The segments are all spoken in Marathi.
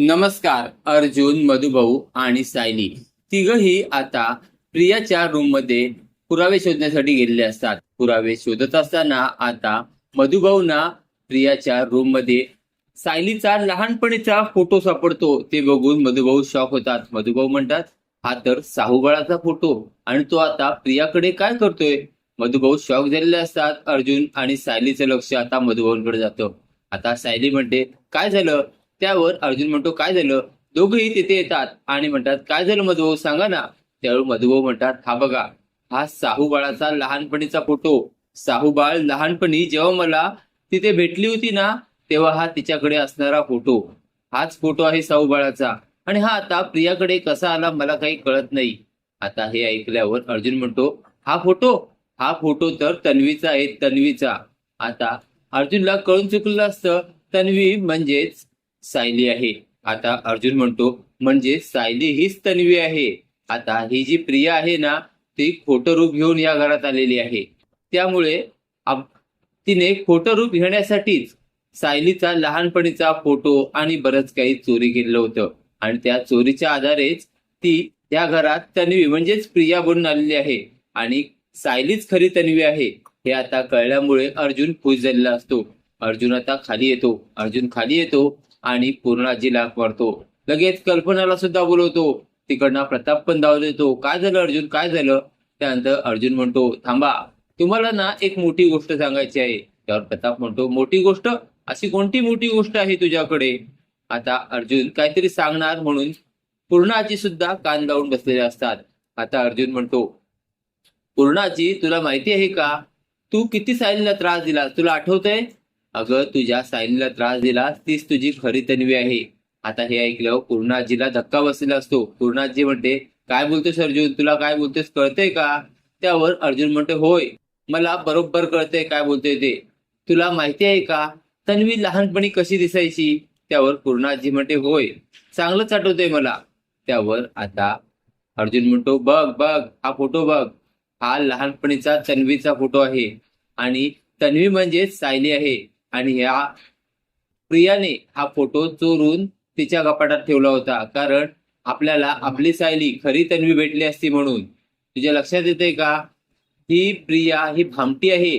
नमस्कार अर्जुन मधुभाऊ आणि सायली. तिघही आता प्रियाच्या रूममध्ये पुरावे शोधण्यासाठी गेलेले असतात. पुरावे शोधत असताना आता मधुभाऊना प्रियाच्या रूममध्ये सायलीचा लहानपणीचा फोटो सापडतो. ते बघून मधुभाऊ शॉक होतात. मधुभाऊ म्हणतात हा तर साहूबाळाचा फोटो आणि तो आता प्रियाकडे काय करतोय? मधुभाऊ शॉक झालेले असतात. अर्जुन आणि सायलीचं लक्ष आता मधुभाऊंकडे जातं. आता सायली म्हणते काय झालं? त्यावर अर्जुन म्हणतो काय झालं? दोघेही तिथे येतात आणि म्हणतात काय झालं मधुभाऊ? सांगा ना. त्यावेळी मधुभाऊ म्हणतात हा बघा हा साहूबाळाचा लहानपणीचा फोटो. साहूबाळ लहानपणी जेव्हा मला तिथे भेटली होती ना तेव्हा हा तिच्याकडे असणारा फोटो. हाच फोटो आहे साहूबाळाचा. आणि हा आता प्रियाकडे कसा आला मला काही कळत नाही. आता हे ऐकल्यावर अर्जुन म्हणतो हा फोटो? हा फोटो तर तन्वीचा आहे तन्वीचा. आता अर्जुनला कळून चुकलं असतं तन्वी म्हणजेच सायली आहे. आता अर्जुन म्हणतो म्हणजे सायली हीच तन्वी आहे. आता ही जी प्रिया आहे ना ती खोटं रूप घेऊन या घरात आलेली आहे. त्यामुळे तिने खोटं रूप घेण्यासाठीच सायलीचा लहानपणीचा फोटो आणि बरंच काही चोरी केलेलं होतं. आणि त्या चोरीच्या आधारेच ती या घरात तन्वी म्हणजेच प्रिया बनून आलेली आहे. आणि सायलीच खरी तन्वी आहे. हे आता कळल्यामुळे अर्जुन खुश झालेला असतो. अर्जुन आता खाली येतो. अर्जुन खाली येतो. आणि पूर्णाजीला मारतो. लगेच कल्पनाला सुद्धा बोलवतो. तिकडनं प्रताप पण धावत येतो. काय झालं अर्जुन? काय झालं? त्यानंतर अर्जुन म्हणतो थांबा तुम्हाला ना एक मोठी गोष्ट सांगायची आहे. त्यावर प्रताप म्हणतो मोठी गोष्ट? अशी कोणती मोठी गोष्ट आहे तुझ्याकडे? आता अर्जुन काहीतरी सांगणार म्हणून पूर्णाजी सुद्धा कान लावून बसलेले असतात. आता अर्जुन म्हणतो पूर्णाजी तुला माहिती आहे का? तू किती सायलीला त्रास दिला? तुला आठवतंय? अगं तुझ्या सायलीला त्रास दिला तीच तुझी खरी तन्वी आहे. आता हे ऐकल्यावर पूर्णाजीला धक्का बसलेला असतो. पूर्णाजी म्हणते काय बोलतोस अर्जुन? तुला काय बोलतोस? कळतंय का? त्यावर अर्जुन म्हणते होय मला बरोबर कळतंय काय बोलतोय ते. तुला माहिती आहे का? तन्वी लहानपणी कशी दिसायची? त्यावर पूर्णाजी म्हणते होय चांगलंच आठवतंय मला. त्यावर आता अर्जुन म्हणतो बघ बघ हा फोटो बघ. हा लहानपणीचा तन्वीचा फोटो आहे आणि तन्वी म्हणजे सायली आहे. आणि ह्या प्रियाने हा फोटो चोरून तिच्या कपाटात ठेवला होता. कारण आपल्याला आपली सायली खरी तन्वी भेटली असती म्हणून. तुझ्या लक्षात येते का? ही प्रिया ही भामटी आहे.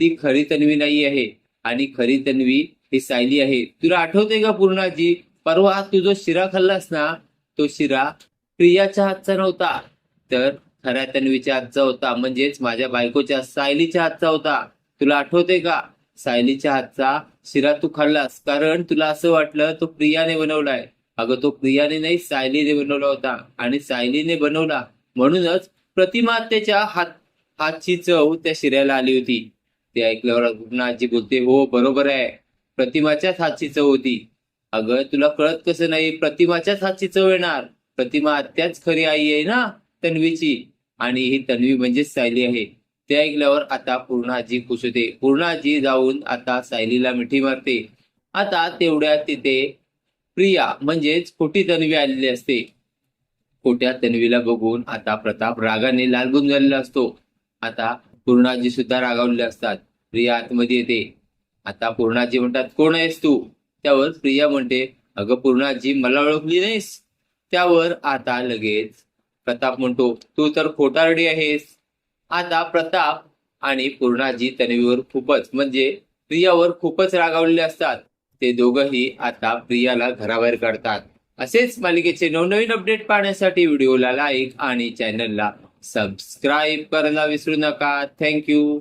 ती खरी तन्वी नाही आहे. आणि खरी तन्वी ही सायली आहे. तुला आठवते का पूर्णाजी? परवा तू जो शिरा खाल्लास ना तो शिरा प्रियाच्या हातचा नव्हता. तर खऱ्या तन्वीच्या हातचा होता. म्हणजेच माझ्या बायकोच्या सायलीच्या हातचा होता. तुला आठवते का? सायलीच्या हातचा शिरा तू खाल्लास. कारण तुला असं वाटलं तो प्रियाने बनवलाय. अगं तो प्रियाने नाही सायलीने बनवला होता. आणि सायलीने बनवला. म्हणूनच प्रतिमातेच्या हात हातची चव त्या शिऱ्याला आली होती. ते ऐकल्यावर आजी बोलते हो बरोबर आहे. प्रतिमाच्याच हातची चव होती. अगं तुला कळत कसं नाही प्रतिमाच्याच हातची चव येणार. प्रतिमा आत्याच खरी आई आहे ना तन्वीची. आणि ही तन्वी म्हणजेच सायली आहे. ते ऐकल्यावर आता पूर्णाजी खुश होते. पूर्णाजी जाऊन आता सायलीला मिठी मारते. आता तेवढ्या तिथे प्रिया म्हणजेच खोटी तन्वी आलेली असते. खोट्या तन्वीला बघून आता प्रताप रागाने लालगुण झालेला असतो. आता पूर्णाजी सुद्धा रागावलेले असतात. प्रिया आतमध्ये येते. आता पूर्णाजी म्हणतात कोण आहेस तू? त्यावर प्रिया म्हणते अगं पूर्णाजी मला ओळखली नाहीस. त्यावर आता लगेच प्रताप म्हणतो तू तर खोटारडी आहेस. आता प्रताप आणि पूर्णाजी तन्वीवर खूपच म्हणजे प्रियावर खूपच रागावलेले असतात. ते दोघंही आता प्रियाला घराबाहेर काढतात. असेच मालिकेचे नवनवीन अपडेट पाहण्यासाठी व्हिडिओला लाईक आणि चॅनलला सबस्क्राईब करायला विसरू नका. थँक्यू.